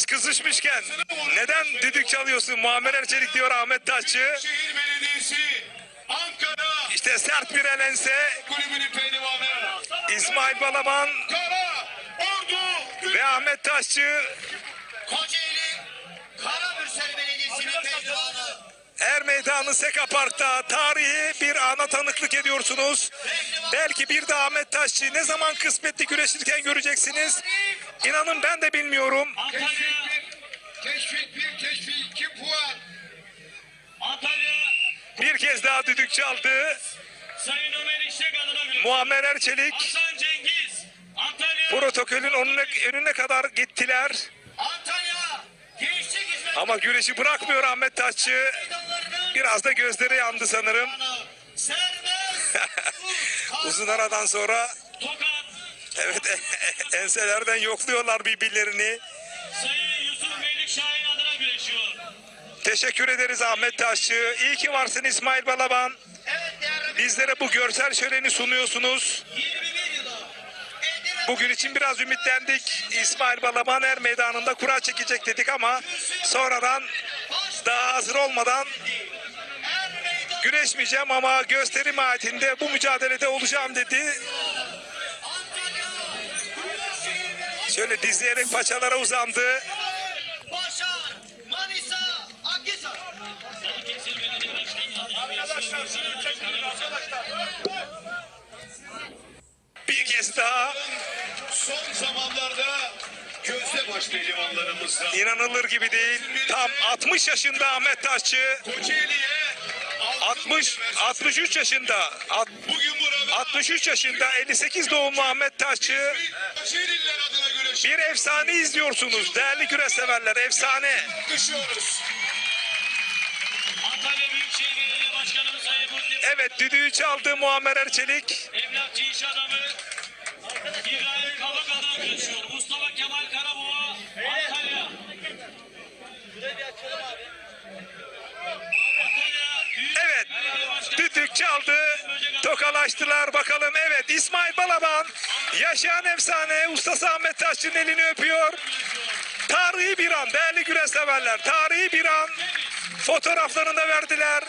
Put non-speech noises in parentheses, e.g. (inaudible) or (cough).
Güneş kızışmışken neden düdük çalıyorsun Muammer Erçelik diyor Ahmet Taşçı. Şehir Belediyesi Ankara İşte sert bir elense Kulübü'nün pehlivanı İsmail Balaban ve Ahmet Taşçı Kocaeli Karabürsel Belediyesi'nin pehlivanı. Er Meydanı Seka Park'ta tarihi bir ana tanıklık ediyorsunuz. Belki bir de Ahmet Taşçı ne zaman kısmetli güreşirken göreceksiniz. İnanın ben de bilmiyorum. Antalya, Teşvik bir teşvik iki puan Antalya, Bir kez daha düdük çaldı. Sayın Ömer İşek adına Muammer Erçelik Hasan Cengiz, Antalya, protokolün önüne, önüne kadar gittiler. Antalya Gençlik Hizmet Ama güreşi bırakmıyor Ahmet Taşçı. Biraz da gözleri yandı sanırım. (laughs) Uzun aradan sonra evet (laughs) enselerden yokluyorlar birbirlerini. Sayın Yusuf Melik Şahin adına güreşiyor. Teşekkür ederiz Ahmet Taşçı. İyi ki varsın İsmail Balaban. Evet Bizlere bu görsel şöleni sunuyorsunuz. 21 yılı Edirne Bugün için biraz ümitlendik. İsmail Balaban er meydanında kura çekecek dedik ama sonradan daha hazır olmadan güreşmeyeceğim ama gösteri mahiyetinde bu mücadelede olacağım dedi. Şöyle dizleyerek paçalara uzandı. Bir kez daha Son zamanlarda gözde baş pehlivanlarımızdan inanılır gibi değil. Tam 60 yaşında Ahmet Taşçı. Kocaeli'ye 60 63 yaşında. Alt- Bugün 63 yaşında 58 doğumlu Ahmet Taşçı. Bir efsane izliyorsunuz değerli güreş severler. Efsane. Evet düdüğü çaldı Muammer Erçelik. Emlakçı iş adamı düdük çaldı. Tokalaştılar bakalım. Evet İsmail Balaban yaşayan efsane ustası Ahmet Taşçı'nın elini öpüyor. Tarihi bir an değerli güreş severler. Tarihi bir an. Fotoğraflarını da verdiler.